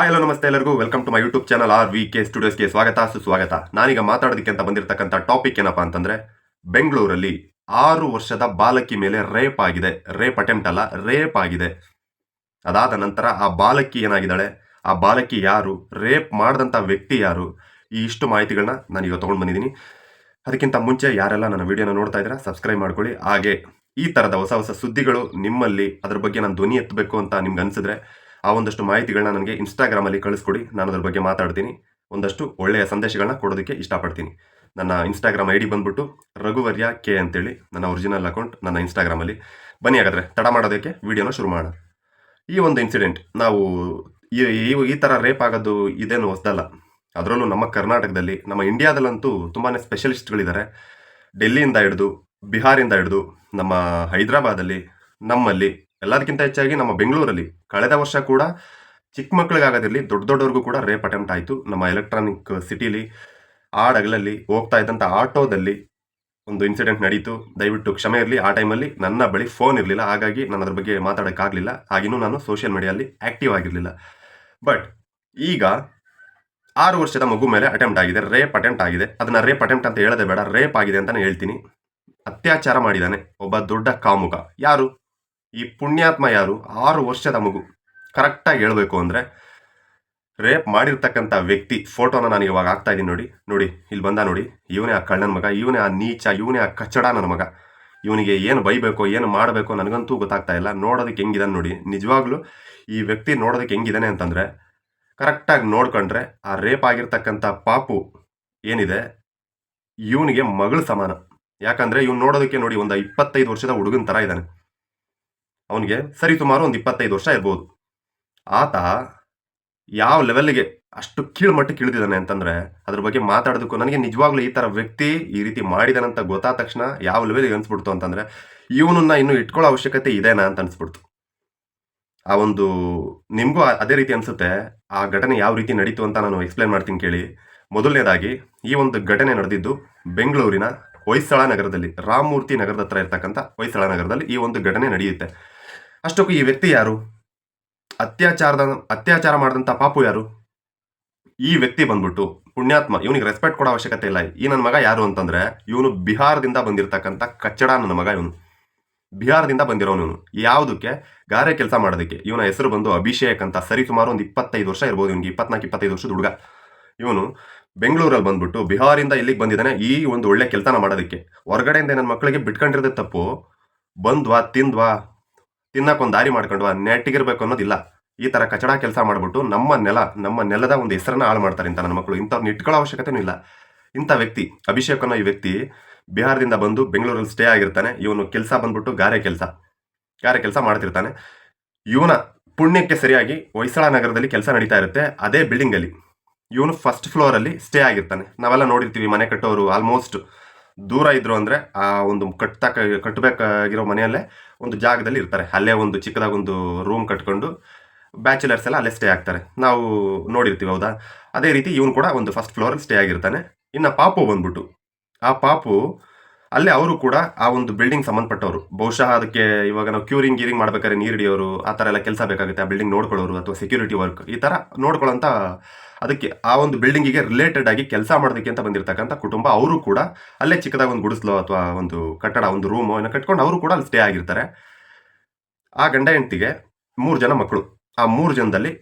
Hi hello ನಮಸ್ತೆ ಎಲ್ಲರಿಗೂ. Welcome to my YouTube channel R V K ಸ್ಟುಡಿಯೋಸ್ಗೆ ಸ್ವಾಗತ. ಸುಸ್ವಾಗತ. ನಾನೀಗ ಮಾತಾಡೋದಕ್ಕೆ ಅಂತ ಬಂದಿರತಕ್ಕಂಥ ಟಾಪಿಕ್ ಏನಪ್ಪಾ ಅಂತಂದ್ರೆ, ಬೆಂಗಳೂರಲ್ಲಿ ಆರು ವರ್ಷದ ಬಾಲಕಿ ಮೇಲೆ ರೇಪ್ ಆಗಿದೆ. ರೇಪ್ ಅಟೆಂಪ್ಟ್ ಅಲ್ಲ ರೇಪ್ ಆಗಿದೆ. ಅದಾದ ನಂತರ ಆ ಬಾಲಕಿ ಏನಾಗಿದ್ದಾಳೆ? ಆ ಬಾಲಕಿ ಯಾರು? ರೇಪ್ ಮಾಡಿದಂಥ ವ್ಯಕ್ತಿ ಯಾರು? ಈ ಇಷ್ಟು ಮಾಹಿತಿಗಳನ್ನ ನಾನೀಗ ತೊಗೊಂಡು ಬಂದಿದ್ದೀನಿ. ಅದಕ್ಕಿಂತ ಮುಂಚೆ ಯಾರೆಲ್ಲ ನನ್ನ ವಿಡಿಯೋನ ನೋಡ್ತಾ ಇದ್ದೀರಾ ಸಬ್ಸ್ಕ್ರೈಬ್ ಮಾಡ್ಕೊಳ್ಳಿ. ಹಾಗೆ ಈ ಥರದ ಹೊಸ ಹೊಸ ಸುದ್ದಿಗಳು ನಿಮ್ಮಲ್ಲಿ, ಅದ್ರ ಬಗ್ಗೆ ನಾನು ಧ್ವನಿ ಎತ್ತಬೇಕು ಅಂತ ನಿಮ್ಗೆ ಅನಿಸಿದ್ರೆ ಆ ಒಂದಷ್ಟು ಮಾಹಿತಿಗಳನ್ನ ನನಗೆ ಇನ್ಸ್ಟಾಗ್ರಾಮಲ್ಲಿ ಕಳಿಸ್ಕೊಡಿ. ನಾನು ಅದ್ರ ಬಗ್ಗೆ ಮಾತಾಡ್ತೀನಿ. ಒಂದಷ್ಟು ಒಳ್ಳೆಯ ಸಂದೇಶಗಳನ್ನ ಕೊಡೋದಕ್ಕೆ ಇಷ್ಟಪಡ್ತೀನಿ. ನನ್ನ ಇನ್ಸ್ಟಾಗ್ರಾಮ್ ಐ ಡಿ ಬಂದ್ಬಿಟ್ಟು ರಘುವರ್ಯ ಕೆ ಅಂತೇಳಿ. ನನ್ನ ಒರಿಜಿನಲ್ ಅಕೌಂಟ್ ನನ್ನ ಇನ್ಸ್ಟಾಗ್ರಾಮಲ್ಲಿ ಬನ್ನಿ ಹಾಗಾದರೆ ತಡ ಮಾಡೋದಕ್ಕೆ ವಿಡಿಯೋನ ಶುರು ಮಾಡೋಣ. ಈ ಒಂದು ಇನ್ಸಿಡೆಂಟ್ ನಾವು ಈ, ಈ- ಥರ ರೇಪ್ ಆಗೋದು ಇದೇನು ಹೊಸದಲ್ಲ. ಅದರಲ್ಲೂ ನಮ್ಮ ಕರ್ನಾಟಕದಲ್ಲಿ, ನಮ್ಮ ಇಂಡಿಯಾದಲ್ಲಂತೂ ತುಂಬಾ ಸ್ಪೆಷಲಿಸ್ಟ್ಗಳಿದ್ದಾರೆ ಡೆಲ್ಲಿಯಿಂದ ಹಿಡಿದು, ಬಿಹಾರಿಂದ ಹಿಡಿದು, ನಮ್ಮ ಹೈದರಾಬಾದಲ್ಲಿ, ನಮ್ಮಲ್ಲಿ ಎಲ್ಲದಕ್ಕಿಂತ ಹೆಚ್ಚಾಗಿ ನಮ್ಮ ಬೆಂಗಳೂರಲ್ಲಿ ಕಳೆದ ವರ್ಷ ಕೂಡ ಚಿಕ್ಕ ಮಕ್ಕಳಿಗಾಗೋದಿರಲಿ, ದೊಡ್ಡ ದೊಡ್ಡವ್ರಿಗೂ ಕೂಡ ರೇಪ್ ಅಟೆಂಪ್ಟ್ ಆಯಿತು. ನಮ್ಮ ಎಲೆಕ್ಟ್ರಾನಿಕ್ ಸಿಟಿಲಿ ಆಡಗಲಲ್ಲಿ ಹೋಗ್ತಾ ಇದ್ದಂಥ ಆಟೋದಲ್ಲಿ ಒಂದು ಇನ್ಸಿಡೆಂಟ್ ನಡೀತು. ದಯವಿಟ್ಟು ಕ್ಷಮೆ ಇರಲಿ. ಆ ಟೈಮಲ್ಲಿ ನನ್ನ ಬಳಿ ಫೋನ್ ಇರಲಿಲ್ಲ. ಹಾಗಾಗಿ ನಾನು ಅದ್ರ ಬಗ್ಗೆ ಮಾತಾಡೋಕ್ಕಾಗಲಿಲ್ಲ. ಹಾಗಿನ್ನೂ ನಾನು ಸೋಷಿಯಲ್ ಮೀಡಿಯಲ್ಲಿ ಆ್ಯಕ್ಟಿವ್ ಆಗಿರಲಿಲ್ಲ. ಬಟ್ ಈಗ ಆರು ವರ್ಷದ ಮಗು ಮೇಲೆ ಅಟೆಂಪ್ಟ್ ಆಗಿದೆ. ರೇಪ್ ಅಟೆಂಪ್ಟ್ ಆಗಿದೆ. ಅದನ್ನು ರೇಪ್ ಅಟೆಂಪ್ಟ್ ಅಂತ ಹೇಳದೆ ಬೇಡ. ರೇಪ್ ಆಗಿದೆ ಅಂತಲೇ ಹೇಳ್ತೀನಿ. ಅತ್ಯಾಚಾರ ಮಾಡಿದ್ದಾನೆ ಒಬ್ಬ ದೊಡ್ಡ ಕಾಮುಕ ಯಾರು? ಈ ಪುಣ್ಯಾತ್ಮ ಯಾರು? ಆರು ವರ್ಷದ ಮಗು. ಕರೆಕ್ಟಾಗಿ ಹೇಳಬೇಕು ಅಂದರೆ ರೇಪ್ ಮಾಡಿರ್ತಕ್ಕಂಥ ವ್ಯಕ್ತಿ ಫೋಟೋನ ನಾನು ಇವಾಗ ಹಾಕ್ತಾ ಇದ್ದೀನಿ ನೋಡಿ ನೋಡಿ, ಇಲ್ಲಿ ಬಂದ ನೋಡಿ. ಇವನೇ ಆ ಕಳ್ಳನ ಮಗ, ಇವನೇ ಆ ನೀಚ, ಇವನೇ ಆ ಕಚ್ಚಡ ನನ್ನ ಮಗ. ಇವನಿಗೆ ಏನು ಬೈಬೇಕು, ಏನು ಮಾಡಬೇಕು ನನಗಂತೂ ಗೊತ್ತಾಗ್ತಾ ಇಲ್ಲ. ನೋಡೋದಕ್ಕೆ ಹೆಂಗಿದಾನೆ ನೋಡಿ. ನಿಜವಾಗ್ಲೂ ಈ ವ್ಯಕ್ತಿ ನೋಡೋದಕ್ಕೆ ಹೆಂಗಿದಾನೆ ಅಂತಂದರೆ ಕರೆಕ್ಟಾಗಿ ನೋಡ್ಕೊಂಡ್ರೆ ಆ ರೇಪ್ ಆಗಿರ್ತಕ್ಕಂಥ ಪಾಪು ಏನಿದೆ? ಇವನಿಗೆ ಮಗಳು ಸಮಾನ. ಯಾಕಂದ್ರೆ ಇವ್ನು ನೋಡೋದಕ್ಕೆ ನೋಡಿ, ಒಂದು ಇಪ್ಪತ್ತೈದು ವರ್ಷದ ಹುಡುಗನ ಥರ ಇದ್ದಾನೆ. ಅವನಿಗೆ, ಸರಿ ಸುಮಾರು ಒಂದು ಇಪ್ಪತ್ತೈದು ವರ್ಷ ಇರ್ಬೋದು. ಆತ ಯಾವ ಲೆವೆಲ್ಗೆ ಅಷ್ಟು ಕೀಳು ಮಟ್ಟಕ್ಕೆ ಇಳಿದಿದ್ದಾನೆ ಅಂತಂದ್ರೆ, ಅದ್ರ ಬಗ್ಗೆ ಮಾತಾಡೋದಕ್ಕೂ ನನಗೆ ನಿಜವಾಗ್ಲೂ ಈ ಥರ ವ್ಯಕ್ತಿ ಈ ರೀತಿ ಮಾಡಿದಾನಂತ ಗೊತ್ತಾದ ತಕ್ಷಣ ಯಾವ ಲೆವೆಲ್ಗೆ ಅನ್ಸ್ಬಿಡ್ತು ಅಂತಂದ್ರೆ, ಇವನನ್ನ ಇನ್ನು ಇಟ್ಕೊಳ್ಳೋ ಅವಶ್ಯಕತೆ ಇದೆನಾ? ಅಂತ ಅನ್ಸ್ಬಿಡ್ತು. ಆ ಒಂದು ನಿಮಗೂ ಅದೇ ರೀತಿ ಅನ್ಸುತ್ತೆ, ಆ ಘಟನೆ ಯಾವ ರೀತಿ ನಡೀತು ಅಂತ ನಾನು ಎಕ್ಸ್ಪ್ಲೈನ್ ಮಾಡ್ತೀನಿ ಕೇಳಿ. ಮೊದಲನೇದಾಗಿ, ಈ ಒಂದು ಘಟನೆ ನಡೆದಿದ್ದು ಬೆಂಗಳೂರಿನ ಹೊಯ್ಸಳ ನಗರದಲ್ಲಿ, ರಾಮಮೂರ್ತಿ ನಗರದ ಹತ್ರ ಇರ್ತಕ್ಕಂಥ ಹೊಯ್ಸಳ ನಗರದಲ್ಲಿ ಈ ಒಂದು ಘಟನೆ ನಡೆಯುತ್ತೆ. ಅಷ್ಟಕ್ಕೂ ಈ ವ್ಯಕ್ತಿ ಯಾರು? ಅತ್ಯಾಚಾರದ, ಅತ್ಯಾಚಾರ ಮಾಡಿದಂಥ ಪಾಪು ಯಾರು? ಈ ವ್ಯಕ್ತಿ ಬಂದ್ಬಿಟ್ಟು ಪುಣ್ಯಾತ್ಮ, ಇವನಿಗೆ ರೆಸ್ಪೆಕ್ಟ್ ಕೊಡೋ ಅವಶ್ಯಕತೆ ಇಲ್ಲ. ಈ ನನ್ನ ಮಗ ಯಾರು ಅಂತಂದ್ರೆ, ಇವನು ಬಿಹಾರದಿಂದ ಬಂದಿರತಕ್ಕಂಥ ಕಚ್ಚಡ ನನ್ನ ಮಗ ಇವನು. ಬಿಹಾರದಿಂದ ಬಂದಿರೋನು ಇವನು. ಯಾವುದಕ್ಕೆ? ಗಾರೆ ಕೆಲಸ ಮಾಡೋದಕ್ಕೆ. ಇವನ ಹೆಸರು ಬಂದು ಅಭಿಷೇಕ್ ಅಂತ. ಸರಿ ಸುಮಾರು ಒಂದು ಇಪ್ಪತ್ತೈದು ವರ್ಷ ಇರ್ಬೋದು ಇವನಿಗೆ. ಇಪ್ಪತ್ನಾಲ್ಕು, ಇಪ್ಪತ್ತೈದು ವರ್ಷದ ಹುಡುಗ. ಇವನು ಬೆಂಗಳೂರಲ್ಲಿ ಬಂದ್ಬಿಟ್ಟು ಬಿಹಾರಿಂದ ಇಲ್ಲಿಗೆ ಬಂದಿದ್ದಾನೆ. ಈ ಒಂದು ಒಳ್ಳೆ ಕೆಲಸನ ಮಾಡೋದಕ್ಕೆ. ಹೊರಗಡೆಯಿಂದ ನನ್ನ ಮಕ್ಕಳಿಗೆ ಬಿಟ್ಕೊಂಡಿರೋದೇ ತಪ್ಪು. ಬಂದ್ವಾ, ತಿಂದ್ವಾ ತಿನ್ನಕ್ಕೊಂದು ದಾರಿ ಮಾಡ್ಕೊಂಡು ನೆಟ್ಟಿಗಿರ್ಬೇಕು ಅನ್ನೋದಿಲ್ಲ. ಈ ತರ ಕಚಡ ಕೆಲಸ ಮಾಡಿಬಿಟ್ಟು ನಮ್ಮ ನೆಲ, ನಮ್ಮ ನೆಲದ ಒಂದು ಹೆಸರನ್ನ ಹಾಳು ಮಾಡ್ತಾರೆ ಇಂಥ ನನ್ನ ಮಕ್ಕಳು ಇಂಥವ್ರನ್ನ ಇಟ್ಕೊಳ್ಳೋ ಅವಶ್ಯಕತೆನೂ ಇಲ್ಲ. ಇಂಥ ವ್ಯಕ್ತಿ ಅಭಿಷೇಕ್ ಅನ್ನೋ ಈ ವ್ಯಕ್ತಿ ಬಿಹಾರದಿಂದ ಬಂದು ಬೆಂಗಳೂರಲ್ಲಿ ಸ್ಟೇ ಆಗಿರ್ತಾನೆ. ಇವನು ಕೆಲಸ ಬಂದ್ಬಿಟ್ಟು ಗಾರೆ ಕೆಲಸ. ಗಾರೆ ಕೆಲಸ ಮಾಡ್ತಿರ್ತಾನೆ. ಇವನ ಪುಣ್ಯಕ್ಕೆ ಸರಿಯಾಗಿ ಹೊಯ್ಸಳ ನಗರದಲ್ಲಿ ಕೆಲಸ ನಡೀತಾ ಇರುತ್ತೆ. ಅದೇ ಬಿಲ್ಡಿಂಗಲ್ಲಿ ಇವನು ಫಸ್ಟ್ ಫ್ಲೋರಲ್ಲಿ ಸ್ಟೇ ಆಗಿರ್ತಾನೆ. ನಾವೆಲ್ಲ ನೋಡಿರ್ತೀವಿ ಮನೆ ಕಟ್ಟೋರು ಆಲ್ಮೋಸ್ಟ್ ದೂರ ಇದ್ರು ಅಂದರೆ ಆ ಒಂದು ಕಟ್ಟತಕ್ಕ ಕಟ್ಟಬೇಕಾಗಿರೋ ಮನೆಯಲ್ಲೇ ಒಂದು ಜಾಗದಲ್ಲಿ ಇರ್ತಾರೆ. ಅಲ್ಲೇ ಒಂದು ಚಿಕ್ಕದಾಗಿ ಒಂದು ರೂಮ್ ಕಟ್ಕೊಂಡು ಬ್ಯಾಚುಲರ್ಸ್ ಎಲ್ಲ ಅಲ್ಲೇ ಸ್ಟೇ ಆಗ್ತಾರೆ. ನಾವು ನೋಡಿರ್ತೀವಿ, ಹೌದಾ? ಅದೇ ರೀತಿ ಇವನು ಕೂಡ ಒಂದು ಫಸ್ಟ್ ಫ್ಲೋರಲ್ಲಿ ಸ್ಟೇ ಆಗಿರ್ತಾನೆ. ಇನ್ನು ಪಾಪು ಬಂದ್ಬಿಟ್ಟು. ಆ ಪಾಪು, ಅಲ್ಲೇ ಅವರು ಕೂಡ ಆ ಒಂದು ಬಿಲ್ಡಿಂಗ್ ಸಂಬಂಧಪಟ್ಟವರು. ಬಹುಶಃ ಅದಕ್ಕೆ ಇವಾಗ ನಾವು ಕ್ಯೂರಿಂಗ್ ಗೀರಿಂಗ್ ಮಾಡ್ಬೇಕಾದ್ರೆ ನೀರು ಹಿಡಿಯೋರು, ಆ ಥರ ಎಲ್ಲ ಕೆಲಸ ಬೇಕಾಗುತ್ತೆ. ಆ ಬಿಲ್ಡಿಂಗ್ ನೋಡ್ಕೊಳ್ಳೋರು ಅಥವಾ ಸೆಕ್ಯೂರಿಟಿ ವರ್ಕ್ ಈ ಥರ ನೋಡ್ಕೊಳ್ಳೋಂಥ ಅದಕ್ಕೆ ಆ ಒಂದು ಬಿಲ್ಡಿಂಗಿಗೆ ರಿಲೇಟೆಡ್ ಆಗಿ ಕೆಲಸ ಮಾಡೋದಕ್ಕೆ ಅಂತ ಬಂದಿರತಕ್ಕಂಥ ಕುಟುಂಬ, ಅವರು ಕೂಡ ಅಲ್ಲೇ ಚಿಕ್ಕದಾಗಿ ಒಂದು ಗುಡಿಸ್ಲೋ ಅಥವಾ ಒಂದು ಕಟ್ಟಡ, ಒಂದು ರೂಮು ಏನೋ ಕಟ್ಕೊಂಡು ಅವರು ಕೂಡ ಅಲ್ಲಿ ಸ್ಟೇ ಆಗಿರ್ತಾರೆ. ಆ ಗಂಡ ಹೆಂಡತಿಗೆ ಮೂರು ಜನ ಮಕ್ಕಳು ಆ ಮೂರು ಜನದಲ್ಲಿ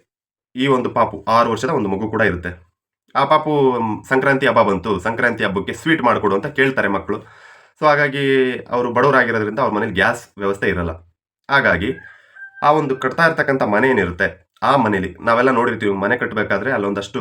ಈ ಒಂದು ಪಾಪು ಆರು ವರ್ಷದ ಒಂದು ಮಗು ಕೂಡ ಇರುತ್ತೆ. ಆ ಪಾಪು ಸಂಕ್ರಾಂತಿ ಹಬ್ಬ ಬಂತು. ಸಂಕ್ರಾಂತಿ ಹಬ್ಬಕ್ಕೆ ಸ್ವೀಟ್ ಮಾಡಿಕೊಡು ಅಂತ ಕೇಳ್ತಾರೆ ಮಕ್ಕಳು ಸೊ ಹಾಗಾಗಿ ಅವರು ಬಡವರಾಗಿರೋದ್ರಿಂದ ಅವ್ರ ಮನೇಲಿ ಗ್ಯಾಸ್ ವ್ಯವಸ್ಥೆ ಇರಲ್ಲ. ಹಾಗಾಗಿ ಆ ಒಂದು ಕಟ್ತಾ ಇರ್ತಕ್ಕಂಥ ಮನೆ ಏನಿರುತ್ತೆ ಆ ಮನೇಲಿ. ನಾವೆಲ್ಲ ನೋಡಿರ್ತೀವಿ, ಮನೆ ಕಟ್ಟಬೇಕಾದ್ರೆ ಅಲ್ಲೊಂದಷ್ಟು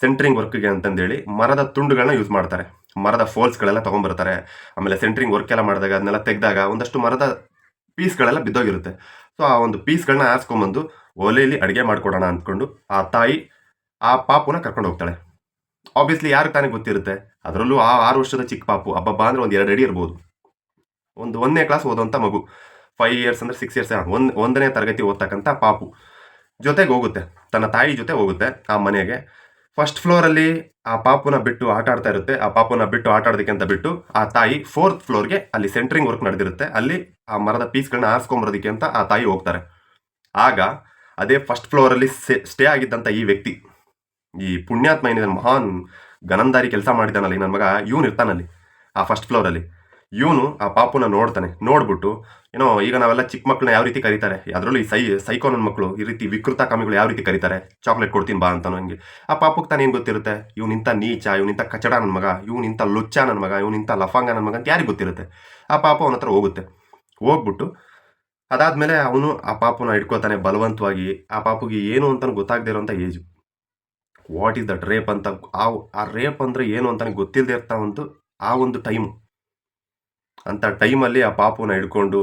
ಸೆಂಟ್ರಿಂಗ್ ವರ್ಕ್ಗೆ ಅಂತಂದೇಳಿ ಮರದ ತುಂಡುಗಳನ್ನ ಯೂಸ್ ಮಾಡ್ತಾರೆ. ಮರದ ಫೋಲ್ಸ್ಗಳೆಲ್ಲ ತೊಗೊಂಡ್ಬರ್ತಾರೆ. ಆಮೇಲೆ ಸೆಂಟ್ರಿಂಗ್ ವರ್ಕ್ ಎಲ್ಲ ಮಾಡಿದಾಗ ಅದನ್ನೆಲ್ಲ ತೆಗೆದಾಗ ಒಂದಷ್ಟು ಮರದ ಪೀಸ್ಗಳೆಲ್ಲ ಬಿದ್ದೋಗಿರುತ್ತೆ. ಸೊ ಆ ಒಂದು ಪೀಸ್ಗಳನ್ನ ಆರಿಸ್ಕೊಂಬಂದು ಒಲೆಯಲ್ಲಿ ಅಡುಗೆ ಮಾಡ್ಕೊಡೋಣ ಅಂದ್ಕೊಂಡು ಆ ತಾಯಿ ಆ ಪಾಪುನ ಕರ್ಕೊಂಡು ಹೋಗ್ತಾಳೆ. ಆಬ್ವಿಯಸ್ಲಿ ಯಾರು ತಾನೇ ಗೊತ್ತಿರುತ್ತೆ. ಅದರಲ್ಲೂ ಆ ಆರು ವರ್ಷದ ಚಿಕ್ಕ ಪಾಪು ಹಬ್ಬಬ್ಬ ಅಂದ್ರೆ ಒಂದು ಎರಡು ಅಡಿ ಇರ್ಬೋದು. ಒಂದು ಒಂದನೇ ಕ್ಲಾಸ್ ಓದೋಂಥ ಮಗು. ಫೈವ್ ಇಯರ್ಸ್ ಅಂದ್ರೆ ಸಿಕ್ಸ್ ಇಯರ್ಸ್ ಒಂದು, ಒಂದನೇ ತರಗತಿ ಓದ್ತಕ್ಕಂಥ ಪಾಪು. ಜೊತೆಗೆ ಹೋಗುತ್ತೆ. ತನ್ನ ತಾಯಿ ಜೊತೆ ಹೋಗುತ್ತೆ ಆ ಮನೆಗೆ. ಫಸ್ಟ್ ಫ್ಲೋರಲ್ಲಿ ಆ ಪಾಪುನ ಬಿಟ್ಟು ಆಟ ಆಡ್ತಾ ಇರುತ್ತೆ. ಆ ಪಾಪುನ ಬಿಟ್ಟು ಆಟ ಆಡೋದಕ್ಕೆ ಅಂತ ಬಿಟ್ಟು ಆ ತಾಯಿ ಫೋರ್ತ್ ಫ್ಲೋರ್ಗೆ ಅಲ್ಲಿ ಸೆಂಟ್ರಿಂಗ್ ವರ್ಕ್ ನಡೆದಿರುತ್ತೆ. ಅಲ್ಲಿ ಆ ಮರದ ಪೀಸ್ಗಳನ್ನ ಆರಿಸ್ಕೊಂಬರೋದಕ್ಕೆ ಅಂತ ಆ ತಾಯಿ ಹೋಗ್ತಾರೆ. ಆಗ ಅದೇ ಫಸ್ಟ್ ಫ್ಲೋರಲ್ಲಿ ಸ್ಟೇ ಆಗಿದ್ದಂಥ ಈ ವ್ಯಕ್ತಿ, ಈ ಪುಣ್ಯಾತ್ಮ ಏನಿದೆ, ಮಹಾನ್ ಗನಂದಾರಿ ಕೆಲಸ ಮಾಡಿದ್ದಾನಲ್ಲಿ ನನ್ನ ಮಗ, ಇವನು ಇರ್ತಾನಲ್ಲಿ ಆ ಫಸ್ಟ್ ಫ್ಲೋರಲ್ಲಿ ಇವನು ಆ ಪಾಪುನ ನೋಡ್ತಾನೆ, ನೋಡ್ಬಿಟ್ಟು, ಏನೋ, ಈಗ ನಾವೆಲ್ಲ ಚಿಕ್ಕ ಮಕ್ಕಳನ್ನ ಯಾವ ರೀತಿ ಕರೀತಾರೆ? ಅದರಲ್ಲೂ ಸೈ, ಸೈಕೋನನ್ ಮಕ್ಕಳು ಈ ರೀತಿ ವಿಕೃತ ಕಾಮಿಗಳು ಯಾವ ರೀತಿ ಕರೀತಾರೆ? ಚಾಕ್ಲೇಟ್ ಕೊಡ್ತೀನಿ ಬಾ ಅಂತ ಹಂಗೆ. ಆ ಪಾಪಕ್ಕೆ ತಾನೇ ಏನು ಗೊತ್ತಿರುತ್ತೆ? ಇವನಿಂತ ನೀಚ, ಇವನಿಂತ ಕಚಡ ನನ್ನ ಮಗ, ಇವನಿಂತ ಲುಚ್ಚ ನನ್ನ ಮಗ, ಇವನಿಂತ ಲಫಾಂಗ ನನ್ನ ಮಗ ಅಂತ ಯಾರಿಗೆ ಗೊತ್ತಿರುತ್ತೆ? ಆ ಪಾಪ ಅವನ ಹತ್ರ ಹೋಗುತ್ತೆ. ಹೋಗ್ಬಿಟ್ಟು, ಅದಾದ್ಮೇಲೆ ಅವನು ಆ ಪಾಪನ ಹಿಡ್ಕೋತಾನೆ ಬಲವಂತವಾಗಿ. ಆ ಪಾಪಗೆ ಏನು ಅಂತ ಗೊತ್ತಾಗದೇ ಇರೋಂಥ age. What is that rape ಅಂತ, ಆ ಆ ರೇಪ್ ಅಂದರೆ ಏನು ಅಂತಾನೆ ಗೊತ್ತಿಲ್ಲದೆ ಇರ್ತಾ ಒಂದು ಆ ಒಂದು ಟೈಮು ಅಂಥ ಟೈಮಲ್ಲಿ ಆ ಪಾಪುನ ಹಿಡ್ಕೊಂಡು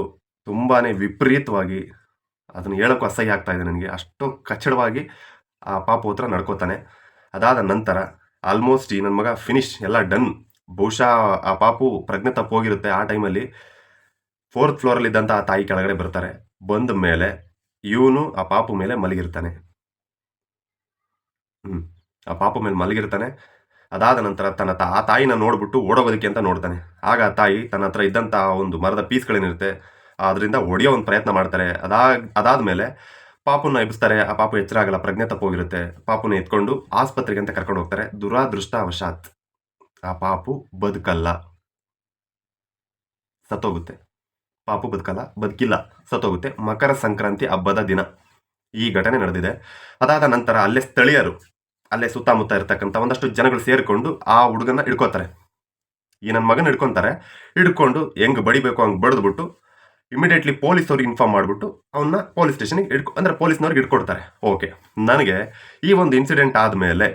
ತುಂಬಾ ವಿಪರೀತವಾಗಿ ಅದನ್ನು ಹೇಳೋಕ್ಕೂ ಅಸಹ್ಯ ಆಗ್ತಾ ಇದೆ ನನಗೆ. ಅಷ್ಟು ಕಚ್ಚಡವಾಗಿ ಆ ಪಾಪು ಹತ್ರ ನಡ್ಕೋತಾನೆ. ಅದಾದ ನಂತರ ಆಲ್ಮೋಸ್ಟ್ ಈ ನನ್ನ ಮಗ ಫಿನಿಶ್ ಎಲ್ಲ ಡನ್ ಬಹುಶಃ ಆ ಪಾಪು ಪ್ರಜ್ಞೆ ತಪ್ಪೋಗಿರುತ್ತೆ ಆ ಟೈಮಲ್ಲಿ ಫೋರ್ತ್ ಫ್ಲೋರಲ್ಲಿದ್ದಂಥ ಆ ತಾಯಿ ಕೆಳಗಡೆ ಬರ್ತಾರೆ. ಬಂದ ಮೇಲೆ ಇವನು ಆ ಪಾಪು ಮೇಲೆ ಮಲಗಿರ್ತಾನೆ. ಹ್ಞೂ ಆ ಪಾಪು ಮೇಲೆ ಮಲಗಿರ್ತಾನೆ. ಅದಾದ ನಂತರ ತನ್ನ ತ, ಆ ತಾಯಿನ ನೋಡ್ಬಿಟ್ಟು ಓಡೋಗೋದಕ್ಕೆ ಅಂತ ನೋಡ್ತಾನೆ. ಆಗ ಆ ತಾಯಿ ತನ್ನ ಹತ್ರ ಇದ್ದಂಥ ಒಂದು ಮರದ ಪೀಸ್ಗಳೇನಿರುತ್ತೆ ಅದರಿಂದ ಒಡೆಯೋ ಒಂದು ಪ್ರಯತ್ನ ಮಾಡ್ತಾರೆ. ಅದಾದ ಮೇಲೆ ಪಾಪುನ ಎಬ್ಬಿಸ್ತಾರೆ. ಆ ಪಾಪು ಎಚ್ಚರ ಆಗಲ್ಲ ಪ್ರಜ್ಞೆ ತಪ್ಪೋಗಿರುತ್ತೆ. ಪಾಪುನ ಎತ್ಕೊಂಡು ಆಸ್ಪತ್ರೆಗೆ ಅಂತ ಕರ್ಕೊಂಡು ಹೋಗ್ತಾರೆ. ದುರಾದೃಷ್ಟವಶಾತ್ ಆ ಪಾಪು ಬದುಕಲ್ಲ. ಸತ್ತೋಗುತ್ತೆ. ಪಾಪು ಬದುಕಲ್ಲ, ಬದುಕಿಲ್ಲ, ಸತ್ತೋಗುತ್ತೆ. ಮಕರ ಸಂಕ್ರಾಂತಿ ಹಬ್ಬದ ದಿನ ಈ ಘಟನೆ ನಡೆದಿದೆ. ಅದಾದ ನಂತರ ಅಲ್ಲೇ ಸ್ಥಳೀಯರು ಅಲ್ಲೇ ಸುತ್ತಮುತ್ತ ಇರ್ತಕ್ಕಂಥ ಒಂದಷ್ಟು ಜನಗಳು ಸೇರಿಕೊಂಡು ಆ ಹುಡುಗನ ಹಿಡ್ಕೋತಾರೆ. ಈ ನನ್ನ ಮಗನ ಹಿಡ್ಕೊಂತಾರೆ. ಹಿಡ್ಕೊಂಡು ಹೆಂಗ್ ಬಡಿಬೇಕು, ಹಂಗೆ ಬಡಿದ್ಬಿಟ್ಟು ಇಮಿಡಿಯೇಟ್ಲಿ ಪೊಲೀಸವ್ರಿಗೆ ಇನ್ಫಾರ್ಮ್ ಮಾಡಿಬಿಟ್ಟು ಅವನ್ನ ಪೊಲೀಸ್ ಸ್ಟೇಷನ್ಗೆ ಹಿಡ್ಕೊ, ಅಂದರೆ ಪೊಲೀಸ್ನವ್ರಿಗೆ ಹಿಡ್ಕೊಡ್ತಾರೆ. ಓಕೆ ನನಗೆ ಈ ಒಂದು ಇನ್ಸಿಡೆಂಟ್ ಆದಮೇಲೆ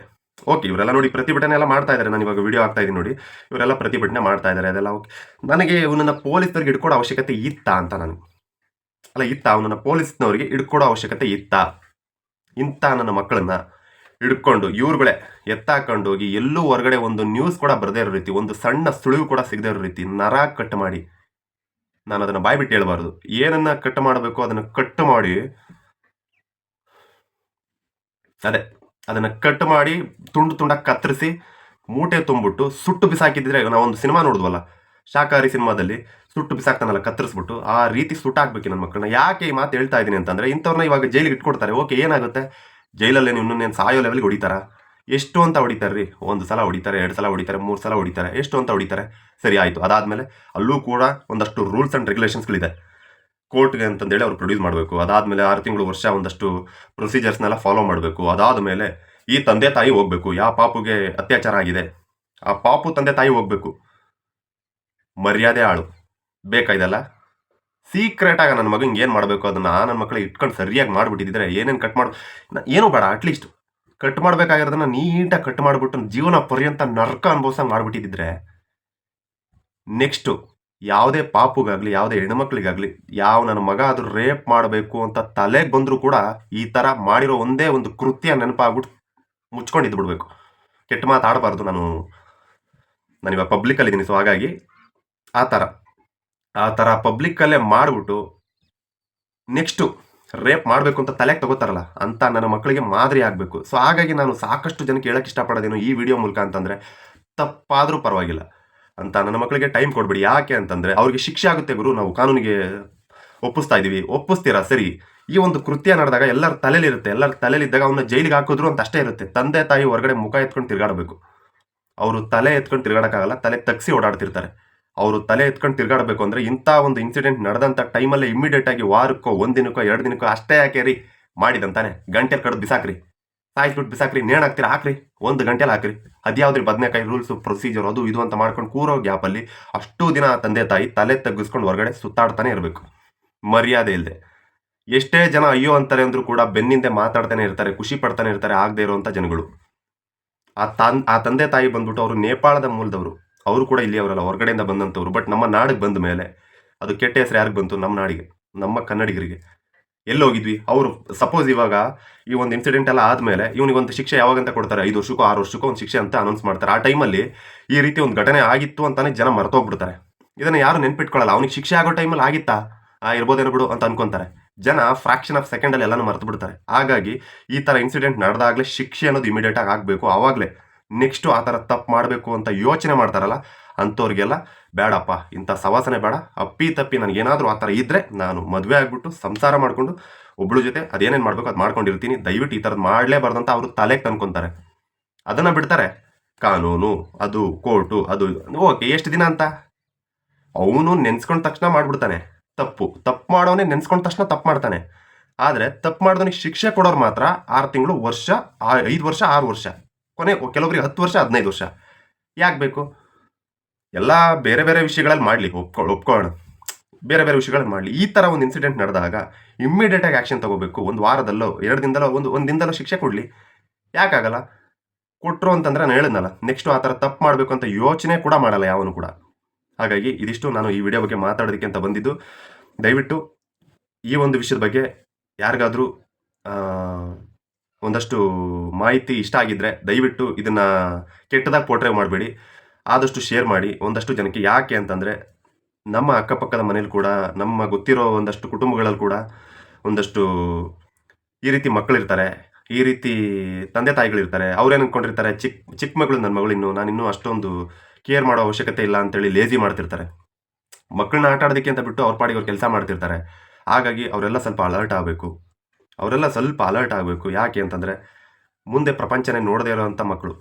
ಓಕೆ ಇವರೆಲ್ಲ ನೋಡಿ ಪ್ರತಿಭಟನೆ ಎಲ್ಲ ಮಾಡ್ತಾ ಇದ್ದಾರೆ ನಾನು ಇವಾಗ ವಿಡಿಯೋ ಆಗ್ತಾ ಇದ್ದೀನಿ ನೋಡಿ. ಇವರೆಲ್ಲ ಪ್ರತಿಭಟನೆ ಮಾಡ್ತಾ ಇದ್ದಾರೆ ಅದೆಲ್ಲ ಓಕೆ ನನಗೆ ಇವನನ್ನ ಪೊಲೀಸ್ನವ್ರಿಗೆ ಹಿಡ್ಕೊಡೋ ಅವಶ್ಯಕತೆ ಇತ್ತಾ ಅಂತ ನಾನು ಅಲ್ಲ ಇತ್ತ? ಅವನನ್ನ ಪೊಲೀಸ್ನವ್ರಿಗೆ ಹಿಡ್ಕೊಡೋ ಅವಶ್ಯಕತೆ ಇತ್ತಾ? ಇಂಥ ನನ್ನ ಮಕ್ಕಳನ್ನ ಹಿಡ್ಕೊಂಡು ಇವ್ರುಗಳೇ ಎತ್ತಾಕೊಂಡು ಹೋಗಿ ಎಲ್ಲೂ ಹೊರಗಡೆ ಒಂದು ನ್ಯೂಸ್ ಕೂಡ ಬರದೇ ಇರೋ ರೀತಿ, ಒಂದು ಸಣ್ಣ ಸುಳಿವು ಕೂಡ ಸಿಗದೇ ಇರೋ ರೀತಿ ನರ ಕಟ್ ಮಾಡಿ. ನಾನು ಅದನ್ನು ಬಾಯ್ಬಿಟ್ಟು ಹೇಳ್ಬಾರ್ದು. ಏನನ್ನ ಕಟ್ ಮಾಡಬೇಕು ಅದನ್ನು ಕಟ್ ಮಾಡಿ. ಅದೇ, ಅದನ್ನ ಕಟ್ ಮಾಡಿ ತುಂಡು ತುಂಡಾಗಿ ಕತ್ತರಿಸಿ ಮೂಟೆ ತುಂಬಿಟ್ಟು ಸುಟ್ಟು ಬಿಸಾಕಿದ್ರೆ ನಾವೊಂದು ಸಿನಿಮಾ ನೋಡಿದ್ವಲ್ಲ, ಶಾಕಾಹಾರಿ ಸಿನಿಮಾದಲ್ಲಿ ಸುಟ್ಟು ಬಿಸಾಕ್ತಾನಲ್ಲ, ಕತ್ತರಿಸ್ಬಿಟ್ಟು ಆ ರೀತಿ ಸುಟ್ಟಾಕ್ಬೇಕು ನನ್ನ ಮಕ್ಕಳನ್ನ. ಯಾಕೆ ಈ ಮಾತು ಹೇಳ್ತಾ ಇದ್ದೀನಿ ಅಂತಂದ್ರೆ, ಇಂಥವ್ರನ್ನ ಇವಾಗ ಜೈಲಿಗೆ ಇಟ್ಕೊಡ್ತಾರೆ. ಓಕೆ, ಏನಾಗುತ್ತೆ? ಜೈಲಲ್ಲಿ ಇನ್ನೊಂದೇನು ಸಾಯೋ ಲೆವೆಲ್ಗೆ ಹೊಡಿತಾರ ಎಷ್ಟು ಅಂತ ಹೊಡಿತಾರೆ? ರೀ ಒಂದು ಸಲ ಹೊಡಿತಾರೆ, ಎರಡು ಸಲ ಹೊಡಿತಾರೆ, ಮೂರು ಸಲ ಹೊಡಿತಾರೆ ಎಷ್ಟು ಅಂತ ಹೊಡಿತಾರೆ? ಸರಿ, ಆಯಿತು. ಅದಾದಮೇಲೆ ಅಲ್ಲೂ ಕೂಡ ಒಂದಷ್ಟು ರೂಲ್ಸ್ ಆ್ಯಂಡ್ ರೆಗ್ಯುಲೇಷನ್ಸ್ಗಳಿದೆ ಕೋರ್ಟ್ಗೆ ಅಂತಂದೇಳಿ ಅವ್ರು ಪ್ರೊಡ್ಯೂಸ್ ಮಾಡಬೇಕು. ಅದಾದಮೇಲೆ ಆರು ತಿಂಗಳು ವರ್ಷ ಒಂದಷ್ಟು ಪ್ರೊಸೀಜರ್ಸ್ನೆಲ್ಲ ಫಾಲೋ ಮಾಡಬೇಕು. ಅದಾದ ಮೇಲೆ ಈ ತಂದೆ ತಾಯಿ ಹೋಗ್ಬೇಕು. ಯಾವ ಪಾಪುಗೆ ಅತ್ಯಾಚಾರ ಆಗಿದೆ. ಆ ಪಾಪು ತಂದೆ ತಾಯಿ ಹೋಗ್ಬೇಕು. ಮರ್ಯಾದೆ ಆಳು. ಬೇಕಾಯ್ದಲ್ಲ ಸೀಕ್ರೆಟ್ ಆಗ ನನ್ನ ಮಗಂಗೆ ಏನು ಮಾಡಬೇಕು ಅದನ್ನ ನನ್ನ ಮಕ್ಕಳಿಗೆ ಇಟ್ಕೊಂಡು ಸರಿಯಾಗಿ ಮಾಡಿಬಿಟ್ಟಿದ್ರೆ ಏನೇನು ಕಟ್ ಮಾಡಿ ಏನು ಬೇಡ ಅಟ್ಲೀಸ್ಟ್ ಕಟ್ ಮಾಡಬೇಕಾಗಿರೋದನ್ನ ನೀಟಾಗಿ ಕಟ್ ಮಾಡಿಬಿಟ್ಟು ಜೀವನ ಪರ್ಯಂತ ನರ್ಕ ಅನುಭವಿಸಂಗೆ ಮಾಡಿಬಿಟ್ಟಿದ್ರೆ ನೆಕ್ಸ್ಟು ಯಾವುದೇ ಪಾಪುಗಾಗಲಿ, ಯಾವುದೇ ಹೆಣ್ಮಕ್ಳಿಗಾಗಲಿ, ಯಾವ ನನ್ನ ಮಗ ಆದರೂ ರೇಪ್ ಮಾಡಬೇಕು ಅಂತ ತಲೆಗೆ ಬಂದರೂ ಕೂಡ ಈ ಥರ ಮಾಡಿರೋ ಒಂದೇ ಒಂದು ಕೃತ್ಯ ನೆನಪಾಗ್ಬಿಟ್ಟು ಮುಚ್ಕೊಂಡಿದ್ದು ಬಿಡಬೇಕು. ಕೆಟ್ಟ ಮಾತಾಡಬಾರ್ದು ನಾನು ನಾನಿವಾಗ ಪಬ್ಲಿಕಲ್ಲಿದ್ದೀನಿ ಸೊ ಹಾಗಾಗಿ ಆ ಥರ ಆ ಥರ ಪಬ್ಲಿಕ್ಕಲ್ಲೇ ಮಾಡಿಬಿಟ್ಟು ನೆಕ್ಸ್ಟು ರೇಪ್ ಮಾಡಬೇಕು ಅಂತ ತಲೆಗೆ ತಗೋತಾರಲ್ಲ, ಅಂತ ನನ್ನ ಮಕ್ಕಳಿಗೆ ಮಾದರಿ ಆಗಬೇಕು. ಸೊ ಹಾಗಾಗಿ ನಾನು ಸಾಕಷ್ಟು ಜನಕ್ಕೆ ಹೇಳಕ್ಕೆ ಇಷ್ಟಪಡೋದೇನು ಈ ವಿಡಿಯೋ ಮೂಲಕ ಅಂತಂದರೆ, ತಪ್ಪಾದರೂ ಪರವಾಗಿಲ್ಲ ಅಂತ ನನ್ನ ಮಕ್ಕಳಿಗೆ ಟೈಮ್ ಕೊಡ್ಬೇಡಿ. ಯಾಕೆ ಅಂತಂದರೆ, ಅವ್ರಿಗೆ ಶಿಕ್ಷೆ ಆಗುತ್ತೆ ಗುರು, ನಾವು ಕಾನೂನಿಗೆ ಒಪ್ಪಿಸ್ತಾ ಇದ್ದೀವಿ ಒಪ್ಪಿಸ್ತೀರಾ? ಸರಿ. ಈ ಒಂದು ಕೃತ್ಯ ನಡೆದಾಗ ಎಲ್ಲರ ತಲೆಲಿರುತ್ತೆ. ಎಲ್ಲರ ತಲೆಲಿದ್ದಾಗ ಅವನ್ನ ಜೈಲಿಗೆ ಹಾಕಿದ್ರು ಅಂತ ಅಷ್ಟೇ ಇರುತ್ತೆ. ತಂದೆ ತಾಯಿ ಹೊರಗಡೆ ಮುಖ ಎತ್ಕೊಂಡು ತಿರ್ಗಾಡಬೇಕು. ಅವರು ತಲೆ ಎತ್ಕೊಂಡು ತಿರ್ಗಾಡಕ್ಕಾಗಲ್ಲ, ತಲೆ ತಗ್ಸಿ ಓಡಾಡ್ತಿರ್ತಾರೆ. ಅವರು ತಲೆ ಎತ್ಕೊಂಡು ತಿರ್ಗಾಡಬೇಕು ಅಂದ್ರೆ ಇಂಥ ಒಂದು ಇನ್ಸಿಡೆಂಟ್ ನಡೆದಂಥ ಟೈಮಲ್ಲೇ ಇಮಿಡಿಯೇಟ್ ಆಗಿ ವಾರಕ್ಕೋ ಒಂದ್ ದಿನಕ್ಕೋ ಎರಡು ದಿನಕ್ಕೋ ಅಷ್ಟೇ ಯಾಕೆ ರೀ? ಮಾಡಿದಂತಾನೆ. ಗಂಟೆ ಕಡ್ದು ಬಿಸಾಕ್ರಿ. ಸಾಯಿಸ್ಬಿಟ್ಟು ಬಿಸಾಕ್ರಿ. ನೇಣ್ ಹಾಕ್ತೀರಾ? ಹಾಕ್ರಿ. ಒಂದು ಗಂಟೆಲಿ ಹಾಕ್ರಿ. ಅದ್ಯಾವ್ದ್ರಿ ಬದನೆಕಾಯಿ ರೂಲ್ಸ್ ಪ್ರೊಸೀಜರ್ ಅದು ಇದು ಅಂತ ಮಾಡ್ಕೊಂಡು ಕೂರೋ ಗ್ಯಾಪಲ್ಲಿ ಅಷ್ಟು ದಿನ ತಂದೆ ತಾಯಿ ತಲೆ ತಗ್ಗಿಸ್ಕೊಂಡು ಹೊರಗಡೆ ಸುತ್ತಾಡ್ತಾನೆ ಇರಬೇಕು. ಮರ್ಯಾದೆ ಇಲ್ಲದೆ ಎಷ್ಟೇ ಜನ ಅಯ್ಯೋ ಅಂತಾರೆ ಅಂದ್ರೂ ಕೂಡ ಬೆನ್ನಿಂದೆ ಮಾತಾಡ್ತಾನೆ ಇರ್ತಾರೆ, ಖುಷಿ ಪಡ್ತಾನೆ ಇರ್ತಾರೆ, ಆಗದೆ ಇರುವಂಥ ಜನಗಳು. ಆ ಆ ತಂದೆ ತಾಯಿ ಬಂದ್ಬಿಟ್ಟು ಅವರು ನೇಪಾಳದ ಮೂಲದವರು. ಅವರು ಕೂಡ ಇಲ್ಲಿ ಅವರಲ್ಲ, ಹೊರಗಡೆಯಿಂದ ಬಂದಂಥವ್ರು. ಬಟ್ ನಮ್ಮ ನಾಡಿಗೆ ಬಂದ ಮೇಲೆ, ಅದು ಕೆಟ್ಟ ಹೆಸರು ಯಾರಿಗೆ ಬಂತು? ನಮ್ಮ ನಾಡಿಗೆ, ನಮ್ಮ ಕನ್ನಡಿಗರಿಗೆ. ಎಲ್ಲಿ ಹೋಗಿದ್ವಿ ಅವರು ಸಪೋಸ್ ಇವಾಗ ಈ ಒಂದು ಇನ್ಸಿಡೆಂಟ್ ಎಲ್ಲ ಆದಮೇಲೆ ಇವನಿಗೊಂದು ಶಿಕ್ಷೆ ಯಾವಾಗಂತ ಕೊಡ್ತಾರೆ? ಐದು ವರ್ಷಕ್ಕೂ, ಆರು ವರ್ಷಕ್ಕೋ ಒಂದು ಶಿಕ್ಷೆ ಅಂತ ಅನೌನ್ಸ್ ಮಾಡ್ತಾರೆ. ಆ ಟೈಮಲ್ಲಿ ಈ ರೀತಿ ಒಂದು ಘಟನೆ ಆಗಿತ್ತು ಅಂತಾನೆ ಜನ ಮರ್ತೋಗ್ಬಿಡ್ತಾರೆ. ಇದನ್ನು ಯಾರು ನೆನ್ಪಿಟ್ಕೊಳ್ಳಲ್ಲ ಅವ್ನಿಗೆ ಶಿಕ್ಷೆ ಆಗೋ ಟೈಮಲ್ಲಿ ಆಗಿತ್ತಾ? ಆ, ಇರ್ಬೋದೇನೋ ಬಿಡು ಅಂತ ಅನ್ಕೊಂತಾರೆ. ಜನ ಫ್ರಾಕ್ಷನ್ ಆಫ್ ಸೆಕೆಂಡಲ್ಲಿ ಎಲ್ಲನೂ ಮರ್ತು ಬಿಡ್ತಾರೆ ಹಾಗಾಗಿ ಈ ಥರ ಇನ್ಸಿಡೆಂಟ್ ನಡೆದಾಗಲೇ ಶಿಕ್ಷೆ ಅನ್ನೋದು ಇಮಿಡಿಯೇಟಾಗಿ ಆಗಬೇಕು. ಆವಾಗಲೇ ನೆಕ್ಸ್ಟು ಆ ಥರ ತಪ್ಪು ಮಾಡಬೇಕು ಅಂತ ಯೋಚನೆ ಮಾಡ್ತಾರಲ್ಲ, ಅಂಥವ್ರಿಗೆಲ್ಲ ಬೇಡಪ್ಪ ಇಂಥ ಸವಾಸನೆ ಬೇಡ. ಅಪ್ಪಿ ತಪ್ಪಿ ನನಗೇನಾದರೂ ಆ ಥರ ಇದ್ದರೆ ನಾನು ಮದುವೆ ಆಗಿಬಿಟ್ಟು ಸಂಸಾರ ಮಾಡಿಕೊಂಡು ಒಬ್ಳು ಜೊತೆ ಅದೇನೇನು ಮಾಡಬೇಕು ಅದು ಮಾಡ್ಕೊಂಡಿರ್ತೀನಿ. ದಯವಿಟ್ಟು ಈ ಥರದ್ದು ಮಾಡಲೇಬಾರ್ದಂತ ಅವರು ತಲೆಗೆ ತಂದ್ಕೊತಾರೆ. ಅದನ್ನು ಬಿಡ್ತಾರೆ. ಕಾನೂನು, ಅದು ಕೋರ್ಟು, ಅದು ಓಕೆ, ಎಷ್ಟು ದಿನ ಅಂತ? ಅವನು ನೆನ್ಸ್ಕೊಂಡ ತಕ್ಷಣ ಮಾಡಿಬಿಡ್ತಾನೆ. ತಪ್ಪು. ತಪ್ಪು ಮಾಡೋನೇ ನೆನ್ಸ್ಕೊಂಡ ತಕ್ಷಣ ತಪ್ಪು ಮಾಡ್ತಾನೆ. ಆದರೆ ತಪ್ಪು ಮಾಡಿದವನಿಗೆ ಶಿಕ್ಷೆ ಕೊಡೋರು ಮಾತ್ರ ಆರು ತಿಂಗಳು ವರ್ಷ ಐದು ವರ್ಷ, ಆರು ವರ್ಷ. ಕೊನೆ ಕೆಲವೊಬ್ಬರಿಗೆ ಹತ್ತು ವರ್ಷ, ಹದಿನೈದು ವರ್ಷ. ಯಾಕೆ ಬೇಕು? ಎಲ್ಲ ಬೇರೆ ಬೇರೆ ವಿಷಯಗಳಲ್ಲಿ ಮಾಡಲಿ, ಒಪ್ಕೊ ಒಪ್ಕೊಳ್ಳೋಣ ಬೇರೆ ಬೇರೆ ವಿಷಯಗಳಲ್ಲಿ ಮಾಡಲಿ. ಈ ಥರ ಒಂದು ಇನ್ಸಿಡೆಂಟ್ ನಡೆದಾಗ ಇಮ್ಮಿಡಿಯೇಟಾಗಿ ಆ್ಯಕ್ಷನ್ ತಗೋಬೇಕು. ಒಂದು ವಾರದಲ್ಲೋ, ಎರಡು ದಿನದಲ್ಲೋ, ಒಂದು ಒಂದು ದಿನದಲ್ಲೋ ಶಿಕ್ಷೆ ಕೊಡಲಿ. ಯಾಕಾಗಲ್ಲ ಕೊಟ್ಟರು ಅಂತಂದ್ರೆ ನಾನು ಹೇಳಿದ್ನಲ್ಲ ನೆಕ್ಸ್ಟು ಆ ಥರ ತಪ್ಪು ಮಾಡಬೇಕು ಅಂತ ಯೋಚನೆ ಕೂಡ ಮಾಡಲ್ಲ ಯಾವನು ಕೂಡ. ಹಾಗಾಗಿ ಇದಿಷ್ಟು ನಾನು ಈ ವಿಡಿಯೋ ಬಗ್ಗೆ ಮಾತಾಡೋದಕ್ಕೆ ಅಂತ ಬಂದಿದ್ದು. ದಯವಿಟ್ಟು ಈ ಒಂದು ವಿಷಯದ ಬಗ್ಗೆ ಯಾರಿಗಾದರೂ ಒಂದಷ್ಟು ಮಾಹಿತಿ ಇಷ್ಟ ಆಗಿದ್ದರೆ ದಯವಿಟ್ಟು ಇದನ್ನು ಕೆಟ್ಟದಾಗಿ ಪೋಟ್ರೆ ಮಾಡಬೇಡಿ. ಆದಷ್ಟು ಶೇರ್ ಮಾಡಿ, ಒಂದಷ್ಟು ಜನಕ್ಕೆ ಯಾಕೆ ಅಂತಂದರೆ ನಮ್ಮ ಅಕ್ಕಪಕ್ಕದ ಮನೇಲಿ ಕೂಡ, ನಮ್ಮ ಗೊತ್ತಿರೋ ಒಂದಷ್ಟು ಕುಟುಂಬಗಳಲ್ಲಿ ಕೂಡ ಒಂದಷ್ಟು ಈ ರೀತಿ ಮಕ್ಕಳಿರ್ತಾರೆ. ಈ ರೀತಿ ತಂದೆ ತಾಯಿಗಳಿರ್ತಾರೆ. ಅವ್ರೇನು ಅಂದ್ಕೊಂಡಿರ್ತಾರೆ ಚಿಕ್ಕ ಚಿಕ್ಕ ಮಗಳು ನನ್ನ ಮಗಳು ಇನ್ನು, ನಾನು ಇನ್ನೂ ಅಷ್ಟೊಂದು ಕೇರ್ ಮಾಡೋ ಅವಶ್ಯಕತೆ ಇಲ್ಲ ಅಂತೇಳಿ ಲೇಜಿ ಮಾಡ್ತಿರ್ತಾರೆ. ಮಕ್ಕಳನ್ನ ಆಟ ಆಡೋದಕ್ಕೆ ಅಂತ ಬಿಟ್ಟು ಅವ್ರ ಪಾಡಿಗೆ ಅವ್ರು ಕೆಲಸ ಮಾಡ್ತಿರ್ತಾರೆ. ಹಾಗಾಗಿ ಅವರೆಲ್ಲ ಸ್ವಲ್ಪ ಅಲರ್ಟ್ ಆಗಬೇಕು. ಅವರೆಲ್ಲ ಸ್ವಲ್ಪ ಅಲರ್ಟ್ ಆಗಬೇಕು. ಯಾಕೆ ಅಂತಂದರೆ ಮುಂದೆ ಪ್ರಪಂಚನೇ ನೋಡದೇ ಇರೋವಂಥ ಮಕ್ಕಳು.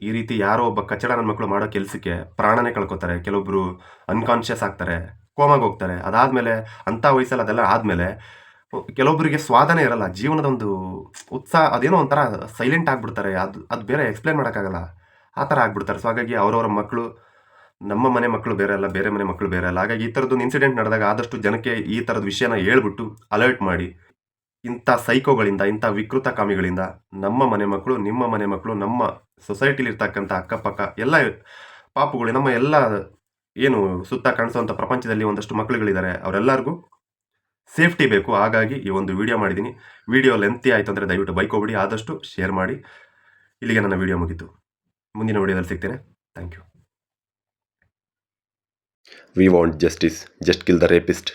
ಈ ರೀತಿ ಯಾರೋ ಒಬ್ಬ ಕಚ್ಚಡ ನನ್ನ ಮಕ್ಕಳು ಮಾಡೋ ಕೆಲಸಕ್ಕೆ ಪ್ರಾಣನೇ ಕಳ್ಕೊತಾರೆ. ಕೆಲವೊಬ್ಬರು ಅನ್ಕಾನ್ಷಿಯಸ್ ಆಗ್ತಾರೆ ಕೋಮಾಗಿ ಹೋಗ್ತಾರೆ. ಅದಾದಮೇಲೆ ಅಂಥ ವಯಸ್ಸಲ್ಲಿ ಅದೆಲ್ಲ ಆದಮೇಲೆ ಕೆಲವೊಬ್ಬರಿಗೆ ಸ್ವಾದನೇ ಇರಲ್ಲ. ಜೀವನದ ಒಂದು ಉತ್ಸಾಹ ಅದೇನೋ ಒಂಥರ ಸೈಲೆಂಟ್ ಆಗಿಬಿಡ್ತಾರೆ. ಅದು ಅದು ಬೇರೆ ಎಕ್ಸ್ಪ್ಲೇನ್ ಮಾಡೋಕ್ಕಾಗಲ್ಲ. ಆ ಥರ ಆಗ್ಬಿಡ್ತಾರೆ. ಸೊ ಹಾಗಾಗಿ ಅವರವರ ಮಕ್ಕಳು, ನಮ್ಮ ಮನೆ ಮಕ್ಕಳು ಬೇರೆ ಅಲ್ಲ, ಬೇರೆ ಮನೆ ಮಕ್ಕಳು ಬೇರೆ ಅಲ್ಲ. ಹಾಗಾಗಿ ಈ ಥರದ್ದು ಇನ್ಸಿಡೆಂಟ್ ನಡೆದಾಗ ಆದಷ್ಟು ಜನಕ್ಕೆ ಈ ಥರದ ವಿಷಯನ ಹೇಳ್ಬಿಟ್ಟು ಅಲರ್ಟ್ ಮಾಡಿ. ಇಂಥ ಸೈಕೋಗಳಿಂದ, ಇಂಥ ವಿಕೃತ ಕಾಮಿಗಳಿಂದ ನಮ್ಮ ಮನೆ ಮಕ್ಕಳು ನಿಮ್ಮ ಮನೆ ಮಕ್ಕಳು ನಮ್ಮ ಸೊಸೈಟಿಲಿರ್ತಕ್ಕಂಥ ಅಕ್ಕಪಕ್ಕ ಎಲ್ಲ ಪಾಪುಗಳು, ನಮ್ಮ ಎಲ್ಲ ಏನು ಸುತ್ತ ಕಾಣಿಸುವಂಥ ಪ್ರಪಂಚದಲ್ಲಿ ಒಂದಷ್ಟು ಮಕ್ಕಳುಗಳಿದ್ದಾರೆ ಅವರೆಲ್ಲರಿಗೂ ಸೇಫ್ಟಿ ಬೇಕು. ಹಾಗಾಗಿ ಈ ಒಂದು ವಿಡಿಯೋ ಮಾಡಿದ್ದೀನಿ. ವಿಡಿಯೋ ಲೆಂತಿ ಆಯಿತು ಅಂದರೆ ದಯವಿಟ್ಟು ಬೈಕ್ ಹೋಗ್ಬಿಡಿ ಆದಷ್ಟು ಶೇರ್ ಮಾಡಿ. ಇಲ್ಲಿಗೆ ನನ್ನ ವಿಡಿಯೋ ಮುಗೀತು. ಮುಂದಿನ ವಿಡಿಯೋದಲ್ಲಿ ಸಿಗ್ತೇನೆ. Thank you we want justice just kill the rapist